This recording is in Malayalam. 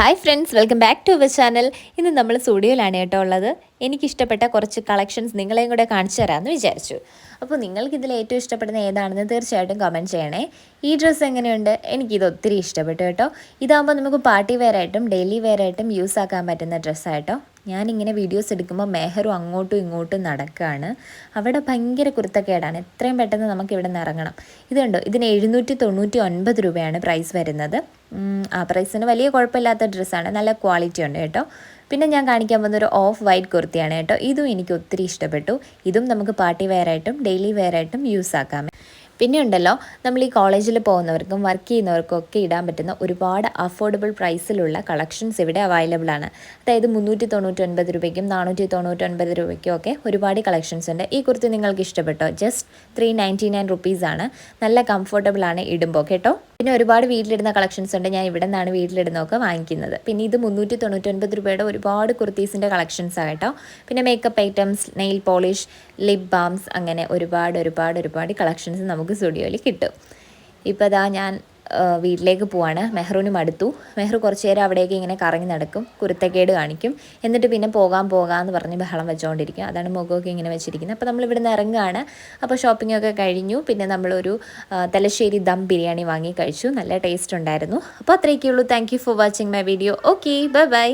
Hi friends welcome back to our channel ഇന്ന് നമ്മൾ സ്റ്റുഡിയോയിലാണ് കേട്ടോ ഉള്ളത്. എനിക്കിഷ്ടപ്പെട്ട കുറച്ച് കളക്ഷൻസ് നിങ്ങളെയും കൂടെ കാണിച്ചു തരാമെന്ന് വിചാരിച്ചു. അപ്പോൾ നിങ്ങൾക്ക് ഇതിൽ ഏറ്റവും ഇഷ്ടപ്പെടുന്ന ഏതാണെന്ന് തീർച്ചയായിട്ടും കമന്റ് ചെയ്യണേ. ഈ ഡ്രസ്സ് എങ്ങനെയുണ്ട്? എനിക്കിത് ഒത്തിരി ഇഷ്ടപ്പെട്ടു കേട്ടോ. ഇതാകുമ്പോൾ നമുക്ക് പാർട്ടി വെയർ ആയിട്ടും ഡെയിലി വെയർ ആയിട്ടും യൂസ് ആക്കാൻ പറ്റുന്ന ഡ്രസ്സായിട്ടോ ഞാനിങ്ങനെ വീഡിയോസ് എടുക്കുമ്പോൾ മേഹറും അങ്ങോട്ടും ഇങ്ങോട്ടും നടക്കുകയാണ് അവിടെ ഭയങ്കര കുരുത്തക്കേടാണ്. എത്രയും പെട്ടെന്ന് നമുക്ക് ഇവിടെ നിന്ന് ഇറങ്ങണം. ഇതുണ്ടോ ഇതിന് എഴുന്നൂറ്റി തൊണ്ണൂറ്റി ഒൻപത് രൂപയാണ് പ്രൈസ് വരുന്നത്. ആ പ്രൈസിന് വലിയ കുഴപ്പമില്ലാത്ത ഡ്രസ്സാണ് നല്ല ക്വാളിറ്റി ഉണ്ട് കേട്ടോ. പിന്നെ ഞാൻ കാണിക്കാൻ പോകുന്ന ഒരു ഓഫ് വൈറ്റ് കുർത്തിയാണ് കേട്ടോ. ഇതും എനിക്ക് ഒത്തിരി ഇഷ്ടപ്പെട്ടു. ഇതും നമുക്ക് പാർട്ടി വെയറായിട്ടും ഡെയിലി വെയറായിട്ടും യൂസ് ആക്കാം. പിന്നെ ഉണ്ടല്ലോ നമ്മൾ ഈ കോളേജിൽ പോകുന്നവർക്കും വർക്ക് ചെയ്യുന്നവർക്കും ഒക്കെ ഇടാൻ പറ്റുന്ന ഒരുപാട് അഫോർഡബിൾ പ്രൈസിലുള്ള കളക്ഷൻസ് ഇവിടെ അവൈലബിൾ ആണ്. അതായത് മുന്നൂറ്റി തൊണ്ണൂറ്റൊൻപത് രൂപയ്ക്കും നാനൂറ്റി തൊണ്ണൂറ്റൊൻപത് രൂപയ്ക്കും ഒക്കെ ഒരുപാട് കളക്ഷൻസ് ഉണ്ട്. ഈ കുർത്തി നിങ്ങൾക്ക് ഇഷ്ടപ്പെട്ടോ? ജസ്റ്റ് ത്രീ നയന്റി നയൻ റുപ്പീസാണ് നല്ല കംഫർട്ടബിൾ ആണ് ഇടുമ്പോൾ കേട്ടോ? പിന്നെ ഒരുപാട് വീട്ടിലിടുന്ന കളക്ഷൻസ് ഉണ്ട്. ഞാൻ ഇവിടെ നിന്നാണ് വീട്ടിലിടുന്നതൊക്കെ വാങ്ങിക്കുന്നത്. പിന്നെ ഇത് മുന്നൂറ്റി തൊണ്ണൂറ്റൊൻപത് രൂപയുടെ ഒരുപാട് കുർത്തീസിന്റെ കളക്ഷൻസ് കേട്ടോ. പിന്നെ makeup items nail polish lip balms അങ്ങനെ ഒരുപാട് ഒരുപാട് ഒരുപാട് കളക്ഷൻസ് നമുക്ക് സ്റ്റുഡിയോയിൽ കിട്ടും. ഇപ്പോൾ അതാ ഞാൻ വീട്ടിലേക്ക് പോവാണ്. മെഹ്റൂനും അടുത്തു. മെഹ്റു കുറച്ച് നേരം അവിടേക്ക് ഇങ്ങനെ കറങ്ങി നടക്കും. കുരുത്തക്കേട് കാണിക്കും. എന്നിട്ട് പിന്നെ പോകാൻ പോകാമെന്ന് പറഞ്ഞ് ബഹളം വെച്ചുകൊണ്ടിരിക്കും അതാണ് മുഖമൊക്കെ ഇങ്ങനെ വെച്ചിരിക്കുന്നത്. അപ്പോൾ നമ്മൾ ഇവിടുന്ന് ഇറങ്ങുകയാണ്. അപ്പോൾ ഷോപ്പിംഗ് ഒക്കെ കഴിഞ്ഞു. പിന്നെ നമ്മളൊരു തലശ്ശേരി ദം ബിരിയാണി വാങ്ങി കഴിച്ചു. നല്ല ടേസ്റ്റ് ഉണ്ടായിരുന്നു. അപ്പോൾ അത്രയൊക്കെ ഉള്ളൂ thank for watching my video okay bye bye